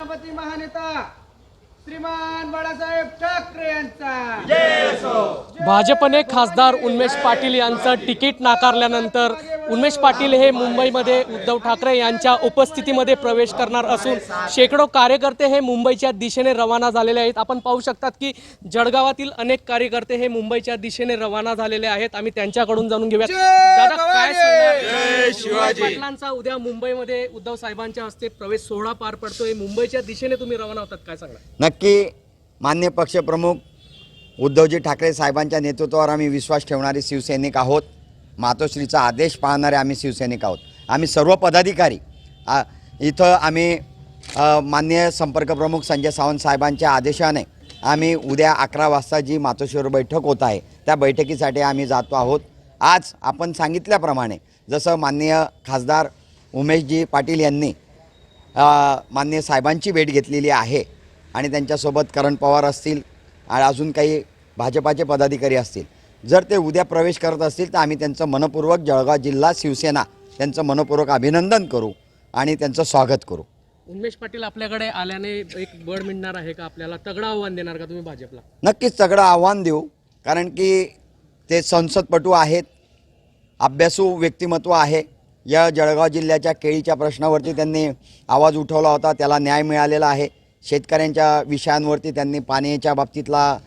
छत्रपती महानेता श्रीमान बाळासाहेब ठाकरे यांचा. भाजपने खासदार उन्मेष पाटील यांचं तिकीट नाकारल्यानंतर उन्मेष पाटील हे मुंबईमध्ये उद्धव ठाकरे यांच्या उपस्थितीमध्ये प्रवेश करणार असून शेकडो कार्यकर्ते हे मुंबईच्या दिशेने रवाना झालेले आहेत. आपण पाहू शकतात की जळगावातील अनेक कार्यकर्ते हे मुंबईच्या दिशेने रवाना झालेले आहेत. आम्ही त्यांच्याकडून जाणून घेऊया दादा काय सांगणार? शिवाजी! पाटलांचा उद्या मुंबईमध्ये उद्धव साहेबांच्या हस्ते प्रवेश सोहळा पार पडतोय. मुंबईच्या दिशेने तुम्ही रवाना होतात. काय सांगणार? नक्की मान्य पक्षप्रमुख उद्धवजी ठाकरे साहेबांच्या नेतृत्वावर आम्ही विश्वास ठेवणारे शिवसैनिक आहोत. मातोश्रीचा आदेश पाळणारे आम्ही शिवसैनिक आहोत. आम्ही सर्व पदाधिकारी आ, इथं आम्ही माननीय मान्य संपर्कप्रमुख संजय सावंत साहेबांच्या आदेशाने आम्ही उद्या अकरा वाजता जी मातोश्रीवर बैठक होत आहे त्या बैठकीसाठी आम्ही जातो आहोत. आज आपण सांगितल्याप्रमाणे जसं माननीय खासदार उमेशजी पाटील यांनी माननीय साहेबांची भेट घेतलेली आहे आणि त्यांच्यासोबत करण पवार असतील आणि अजून काही भाजपाचे पदाधिकारी असतील जर ते उद्या प्रवेश करत असतील तर आम्ही त्यांचं मनपूर्वक जळगाव जिल्हा शिवसेना त्यांचं मनपूर्वक अभिनंदन करू आणि त्यांचं स्वागत करू. उन्मेष पाटील आपल्याकडे आल्याने एक बळ मिळणार आहे का? आपल्याला तगडं आव्हान देणार का तुम्ही भाजपला? नक्कीच तगडं आव्हान देऊ कारण की ते संसदपटू आहेत अभ्यासू व्यक्तिमत्व आहे. या जळगाव जिल्ह्याच्या केळीच्या प्रश्नावरती त्यांनी आवाज उठवला होता त्याला न्याय मिळालेला आहे. शेतकऱ्यांच्या विषयांवरती त्यांनी पाण्याच्या बाबतीतला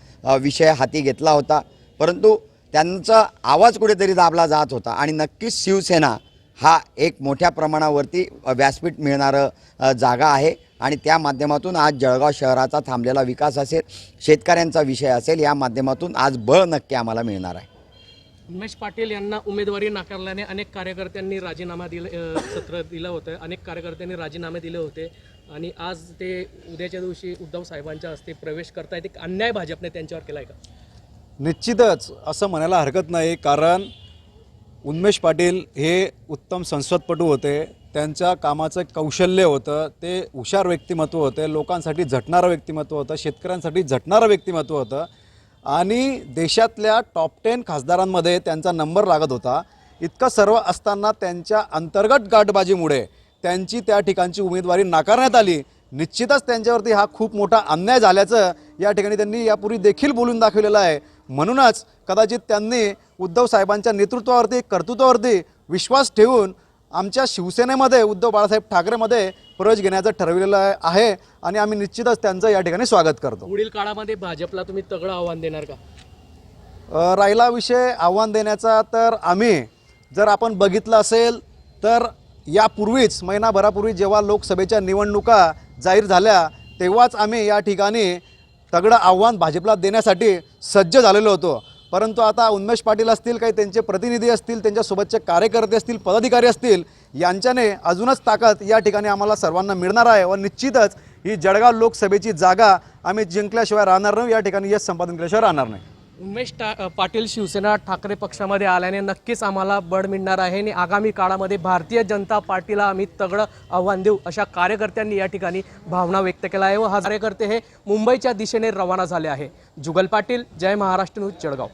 विषय हाती घेतला होता. परंतु त्यांचा आवाज कुठेतरी दाबला जात होता. आणि नक्कीच शिवसेना हा एक मोठ्या प्रमाणावरती व्यासपीठ मिळणारं जागा आहे. आणि त्या माध्यमातून आज जळगाव शहराचा थांबलेला विकास असेल शेतकऱ्यांचा विषय असेल या माध्यमातून आज बळ नक्की आम्हाला मिळणार आहे. उमेश पाटील यांना उमेदवारी नाकारल्याने अनेक कार्यकर्त्यांनी राजीनामा दिले सत्र दिलं होतं. अनेक कार्यकर्त्यांनी राजीनामे दिले होते. आणि आज ते उद्याच्या दिवशी उद्धव साहेबांच्या हस्ते प्रवेश करतायत. एक अन्याय भाजपने त्यांच्यावर केला आहे का? निश्चितच असं म्हणायला हरकत नाही कारण उन्मेष पाटील हे उत्तम संसदपटू होते. त्यांच्या कामाचं कौशल्य होतं ते हुशार व्यक्तिमत्व होते लोकांसाठी झटणारं व्यक्तिमत्व होतं शेतकऱ्यांसाठी झटणारं व्यक्तिमत्व होतं. आणि देशातल्या टॉप टेन खासदारांमध्ये त्यांचा नंबर लागत होता. इतकं सर्व असताना त्यांच्या अंतर्गत गाठबाजीमुळे त्यांची त्या ठिकाणची उमेदवारी नाकारण्यात आली. निश्चितच त्यांच्यावरती हा खूप मोठा अन्याय झाल्याचं या ठिकाणी त्यांनी यापूर्वी देखील बोलून दाखवलेलं आहे. म्हणूनच कदाचित त्यांनी उद्धव साहेबांच्या नेतृत्वावरती कर्तृत्वावरती विश्वास ठेवून आमच्या शिवसेनेमध्ये उद्धव बाळासाहेब ठाकरेमध्ये प्रवेश घेण्याचं ठरविलेलं आहे आणि आम्ही निश्चितच त्यांचं या ठिकाणी स्वागत करतो. पुढील काळामध्ये भाजपला तुम्ही तगडं आव्हान देणार का? राहिला विषय आव्हान देण्याचा तर आम्ही जर आपण बघितलं असेल तर यापूर्वीच महिनाभरापूर्वी जेव्हा लोकसभेच्या निवडणुका जाहीर झाल्या तेव्हाच आम्ही या ठिकाणी तगडं आव्हान भाजपला देण्यासाठी सज्ज झालेलो होतो. परंतु आता उन्मेष पाटील असतील काही त्यांचे प्रतिनिधी असतील त्यांच्यासोबतचे कार्यकर्ते असतील पदाधिकारी असतील यांच्याने अजूनच ताकद या ठिकाणी आम्हाला सर्वांना मिळणार आहे व निश्चितच ही जळगाव लोकसभेची जागा आम्ही जिंकल्याशिवाय राहणार नाही या ठिकाणी यश संपादन केल्याशिवाय राहणार नाही. उमेश टा पाटील शिवसेना ठाकरे पक्षामध्ये आल्याने नक्कीच आम्हाला बळ मिळणार आहे. आणि आगामी काळामध्ये भारतीय जनता पार्टीला आम्ही तगडं आव्हान देऊ अशा कार्यकर्त्यांनी या ठिकाणी भावना व्यक्त केला आहे व हा कार्यकर्ते हे मुंबईच्या दिशेने रवाना झाले आहे. जुगल पाटील जय महाराष्ट्र न्यूज जळगाव.